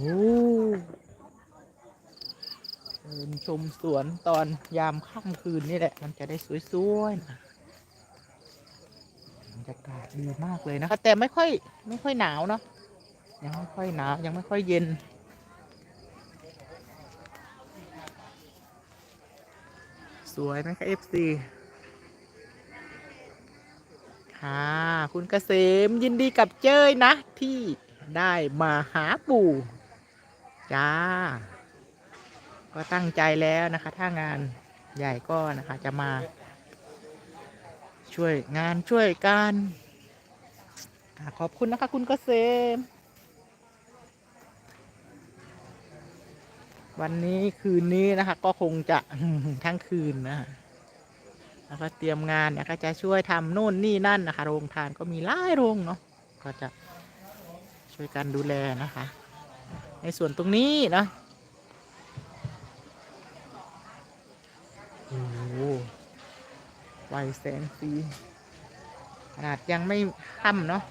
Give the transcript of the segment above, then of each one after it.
อ้เดินชมสวนตอนยามค่ำคืนนี่แหละ มันจะได้สวยๆนะบรรยากาศดีมากเลยนะคะแต่ไม่ค่อยไม่ค่อยหนาวเนาะยังไม่ค่อยหนาวยังไม่ค่อยเย็นสวยไหมคะ FC ค่ะคุณเกษมยินดีกับเจ้ยนะ ที่ได้มาหาปู่ จ้า ก็ตั้งใจแล้วนะคะ ถ้างานใหญ่ก็นะคะจะมา ช่วยงานช่วยกันขอบคุณนะคะคุณเกษมวันนี้คืนนี้นะคะ ก็คงจะทั้งคืนนะแล้วก็เตรียมงานเนี่ยก็จะช่วยทำโน่นนี่นั่นนะคะ โรงทานก็มีหลายโรงเนาะก็จะช่วยกันดูแลนะคะ ในส่วนตรงนี้นะโอ้โหไฟแสงสีขนาดยังไม่ค่ำเนาะ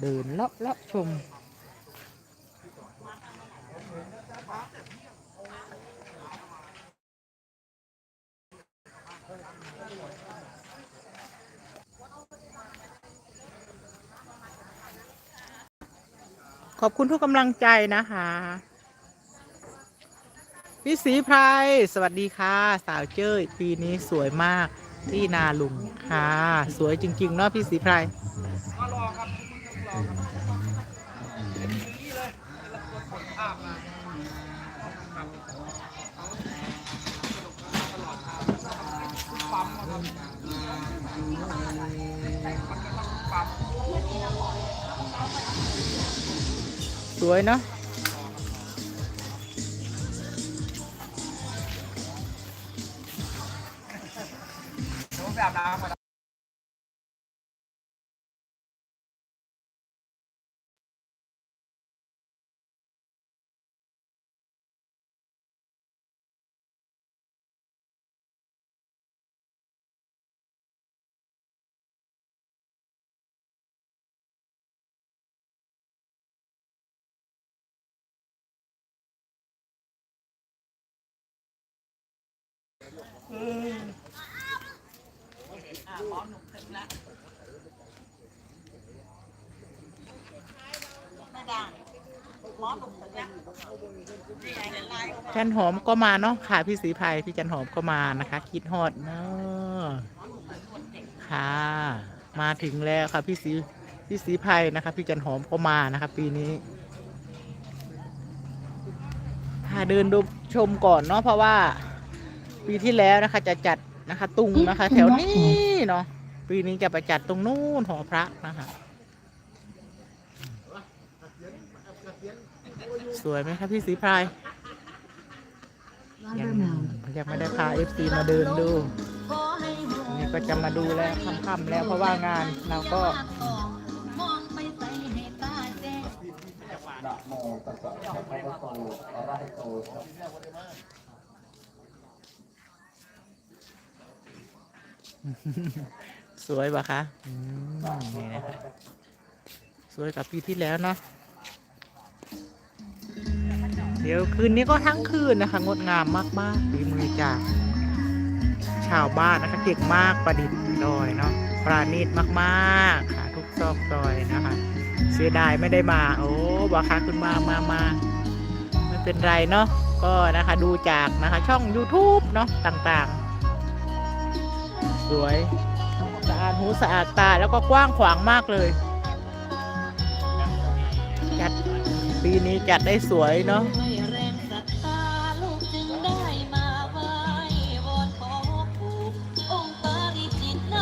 เดินเลาะเลาะชม ขอบคุณทุกกำลังใจนะคะพี่สีไพรสวัสดีค่ะ สาวเจ้ย ปีนี้สวยมากที่นาลุงค่ะ สวยจริง ๆ เนาะพี่สีไพรส วยเนาะ จันหอมก็มาเนาะค่ะพี่สีภัยพี่จันหอมก็มานะคะ คิดฮอดเนาะค่ะ มาถึงแล้วค่ะพี่สีพี่สีภัยนะคะ พี่จันหอมก็มานะคะปีนี้พาเดินดูชมก่อนเนาะเพราะว่า ปีที่แล้วนะคะ จะจัดนะคะ ตุงนะคะ แถวนี้เนาะปีนี้จะไปจัดตรงนู้นหอพระนะคะ สวยไหมคะพี่สีพรายยังยังไม่ได้พาเอฟซีมาเดินดูนี่ก็จะมาดูแล้วค่ำๆแล้วเพราะว่างานเราก็นะโมตัสสะภะคะวะโตอะระหะโตสัม สวยปะคะอืมนี่นะคะสวยกับปีที่แล้วเนาะเดี๋ยวคืนนี้ก็ทั้งคืนนะคะ งดงามมากๆฝีมือจากชาวบ้านนะคะเก่งมากประดิษฐ์ดอยเนาะปราณีตมากๆค่ะ ทุกซอกซอยนะคะ เสียดายไม่ได้มา โอ้บอค่ะคุณมามามาไม่เป็นไรเนาะก็นะคะดูจากนะคะ ช่อง YouTube เนาะต่างๆ สวยสะอาดหูสะอาดตาแล้วก็กว้างขวางมากเลย จัดปีนี้จัดได้สวยเนาะ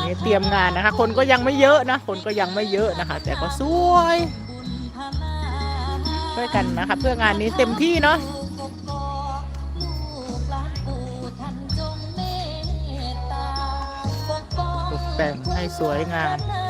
มีเตรียมงานนะคะ คนก็ยังไม่เยอะนะ คนก็ยังไม่เยอะนะคะ แต่ก็สวย ช่วยกันนะคะ เพื่องานนี้เต็มที่เนาะ แต่งให้สวยงามพน